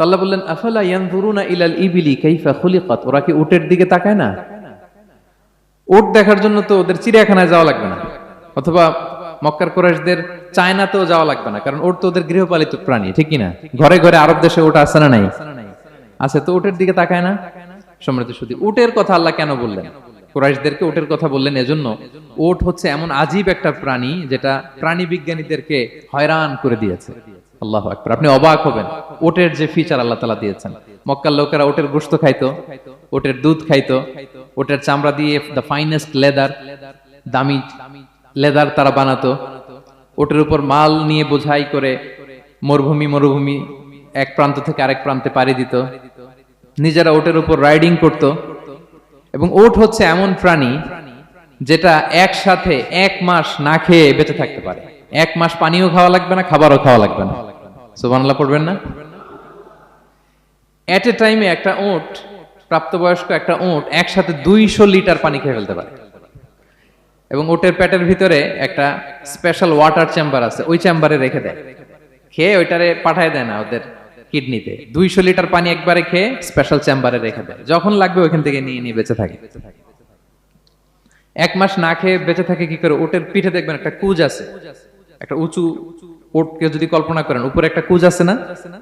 তো আল্লাহ বললেন, আফালা ইয়ানজুরুনা ইলাল ইবিলি কাইফা খুলিকাত? ওরা কি উটের দিকে তাকায় না? উট দেখার জন্য তো ওদের চিড়িয়াখানায় যাওয়া লাগবে না। অথবা মক্কার কোরাইশদের চায়নাতেও যাওয়া লাগবে না, কারণ ওট তো ওদের গৃহপালিত প্রাণী, ঠিক না? ঘরে ঘরে আরব দেশে ওটা আছে না নাই? আছে তো উটের দিকে তাকায় না? সম্মানিত শুধু উটের কথা আল্লাহ কেন বললেন? কুরাইশদেরকে উটের কথা বললেন এজন্য ওট হচ্ছে এমন আজীব একটা প্রাণী যেটা প্রাণী বিজ্ঞানীদেরকে হয়রান করে দিয়েছে। আল্লাহ আকবার। আপনি অবাক হবেন, ওটের যে ফিচার আল্লাহ তালা দিয়েছেন। মক্কার লোকেরা ওটের গোস্ত খাইতো, ওটের দুধ খাইতো, ওটের চামড়া দিয়ে দ্য ফাইনেস্ট লেদার দামি লেদার তারা বানাতো। ওটের উপর মাল নিয়ে বোঝাই করে মরুভূমি মরুভূমি এক প্রান্ত থেকে আরেক প্রান্তে পাড়ি দিত। নিজেরা ওটের উপর রাইডিং করত। এবং ওট হচ্ছে এমন প্রাণী যেটা একসাথে এক মাস না খেয়ে বেঁচে থাকতে পারে। এক মাস পানিও খাওয়া লাগবে না, খাবারও খাওয়া লাগবে না। সুবহানাল্লাহ পড়বেন না? এট এ টাইমে একটা ওট প্রাপ্তবয়স্ক একটা ওট একসাথে দুইশো লিটার পানি খেয়ে ফেলতে পারে। এবং ওটের পেটের ভিতরে একটা স্পেশাল ওয়াটার চেম্বার আছে, ওই চেম্বারে রেখে দেয়। খেয়ে ওইটারে পাঠায় দেয় না ওদের কিডনিতে। দুইশো লিটার পানি একবারে খেয়ে স্পেশাল চেম্বারে রেখে দেয়। যখন লাগবে ওইখান থেকে নিয়ে নিয়ে বেঁচে থাকে। এক মাস না খেয়ে বেঁচে থাকে কি করে? ওটের পিঠে দেখবেন একটা কুজ আছে, একটা উঁচু যদি কল্পনা করেন, উপরে একটা কুজ আছে না?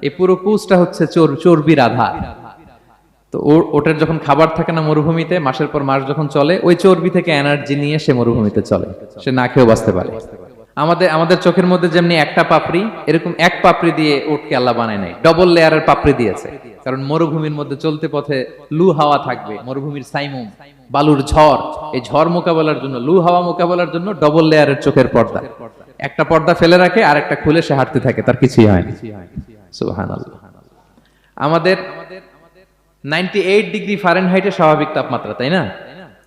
এই পুরো কুজটা হচ্ছে চোর চর্বির তো ওটের ওটার যখন খাবার থাকে না মরুভূমিতে, মাসের পর মাস যখন চলে, ওই চর্বি থেকে এনার্জি নিয়ে সে মরুভূমিতে চলে। সে না খেয়েও বাঁচতে পারে। আমাদের আমাদের চোখের মধ্যে যেমনি একটা পাপড়ি, এরকম এক পাপড়ি দিয়ে ওটকে আল্লাহ বানায় নেয় ডবল লেয়ারের পাপড়ি দিয়েছে। কারণ মরুভূমির মধ্যে চলতে পথে লু হাওয়া থাকবে। মরুভূমির সাইমুম, বালুর ঝড়, এই ঝড় মোকাবেলার জন্য, লু হাওয়া মোকাবেলার জন্য ডবল লেয়ারের চোখের পর্দা। একটা পর্দা ফেলে রাখে আর একটা খুলে সে হাঁটতে থাকে, তার কিছুই হয় আমাদের নাইনটি এইট ডিগ্রি ফারেনহাইটে স্বাভাবিক তাপমাত্রা, তাই না?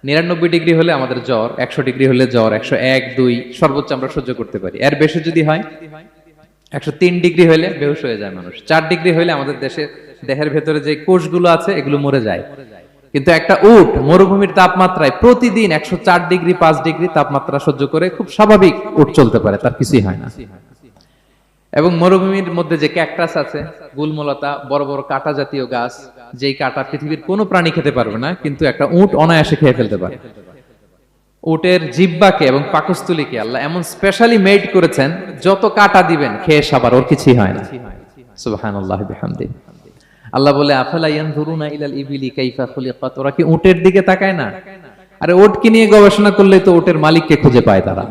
নিরানব্বই ডিগ্রি হলে আমাদের জ্বর, একশো ডিগ্রি হলে জ্বর, একশো এক, দুই, সর্বোচ্চ আমরা সহ্য করতে পারি। এর বেশি যদি হয়, একশো তিন ডিগ্রি হলে বেহুশ হয়ে যায় মানুষ। চার ডিগ্রি হলে আমাদের দেশের দেহের ভেতরে যে কোষগুলো আছে, এগুলো মরে যায়। কিন্তু একটা উট মরুভূমির তাপমাত্রায় প্রতিদিন একশো চার ডিগ্রি, পাঁচ ডিগ্রি তাপমাত্রা সহ্য করে খুব স্বাভাবিক উট চলতে পারে, তার কিছুই হয় না। এবং মরুভূমির মধ্যে যে ক্যাকটাস আছে, গুলমলতা, বড় বড় কাটা জাতীয় গাছ, যেই কাটা পৃথিবীর কোনো প্রাণী খেতে পারবে না, কিন্তু একটা উট অনায়াসে খেয়ে ফেলতে পারে। উটের জিব্বাকে এবং পাকস্থলীকে আল্লাহ এমন স্পেশালি মেড করেছেন, যত কাটা দিবেন, খেয়ে সাবার, ওর কিছুই হয় না। সুবহানাল্লাহ বিহামদি আল্লাহ বলে, আফালা ইবিলি কি উটের দিকে তাকায় না? আরে ওটকে নিয়ে গবেষণা করলে তো ওটের মালিককে খুঁজে পায় তারা।